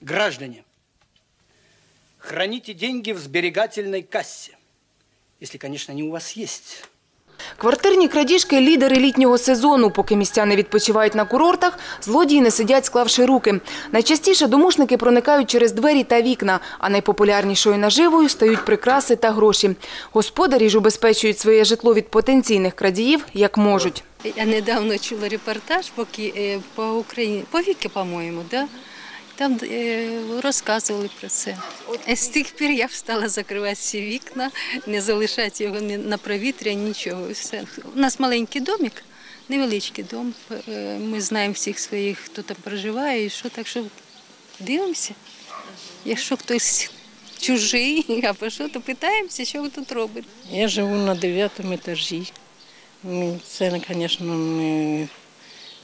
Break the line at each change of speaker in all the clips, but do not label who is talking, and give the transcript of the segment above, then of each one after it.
Граждане, храните деньги в сберегательной кассе. Если, конечно, они у вас есть.
Квартирні крадіжки – лідери літнього сезону. Поки містяни відпочивають на курортах, злодії не сидять, склавши руки. Найчастіше домушники проникають через двері та вікна, а найпопулярнішою наживою стають прикраси та гроші. Господарі ж убезпечують своє житло від потенційних крадіїв, як можуть.
Я недавно чула репортаж поки е, по Україні, по Віки, по-моєму, да? Там е, розказували про це. З тих пір я стала закривати всі вікна, не залишати його ні на провітря, нічого. Все. У нас маленький домик, невеличкий дом. Е, Ми знаємо всіх своїх, хто там проживає, і що, так що дивимося. Якщо хтось чужий або що, то питаємося, що ви тут робите.
Я живу на дев'ятому етажі. Ну, Це, звісно, не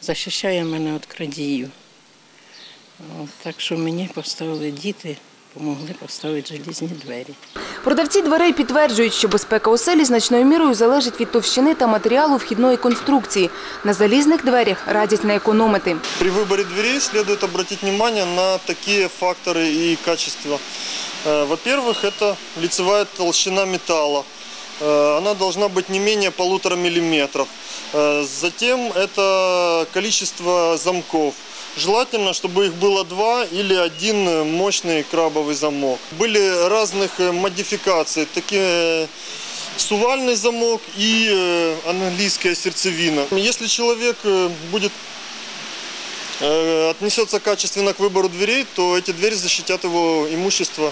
захищає мене від крадіїв. От, Так що мені поставили діти, допомогли поставити желізні двері.
Продавці дверей підтверджують, що безпека оселі значною мірою залежить від товщини та матеріалу вхідної конструкції. На залізних дверях радять не економити.
При выборе дверей следует обратить внимание на такие факторы и качества. Э, Во-первых, это лицевая толщина металла. Э, Она должна быть не менее полутора миллиметров. Э, Затем это количество замков. Желательно, чтобы их было два или один э, мощный крабовый замок. Были разных э, модификаций, такие сувальный замок и э, английская сердцевина. Если человек э, будет э, отнесется качественно к выбору дверей, то эти двери защитят его имущество.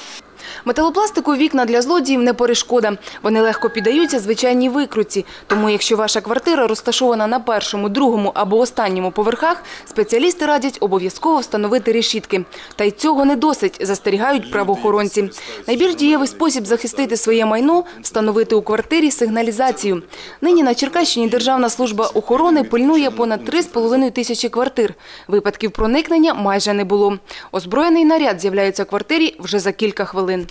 Металопластикові вікна для злодіїв не перешкода. Вони легко піддаються звичайній викрутці. Тому якщо ваша квартира розташована на першому, другому або останньому поверхах, спеціалісти радять обов'язково встановити решітки. Та й цього не досить, застерігають правоохоронці. Найбільш дієвий спосіб захистити своє майно – встановити у квартирі сигналізацію. Нині на Черкащині Державна служба охорони пильнує понад 3,5 тисячі квартир. Випадків проникнення майже не було. Озброєний наряд з'являється в квартирі вже за кілька хвилин.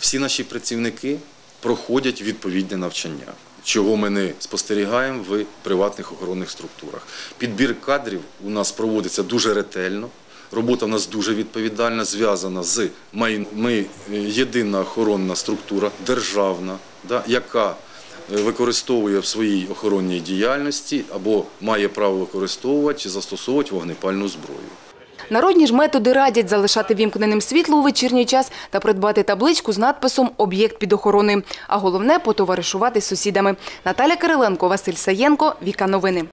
Всі наші працівники проходять відповідне навчання, чого ми не спостерігаємо в приватних охоронних структурах. Підбір кадрів у нас проводиться дуже ретельно. Робота в нас дуже відповідальна, зв'язана з. Ми е, єдина охоронна структура, державна, да, яка е, використовує в своїй охоронній діяльності або має право використовувати чи застосовувати вогнепальну зброю.
Народні ж методи радять залишати вімкненим світло у вечірній час та придбати табличку з надписом «Об'єкт під охорони». А головне – потоваришувати з сусідами. Наталя Кириленко, Василь Саєнко, Віка Новини.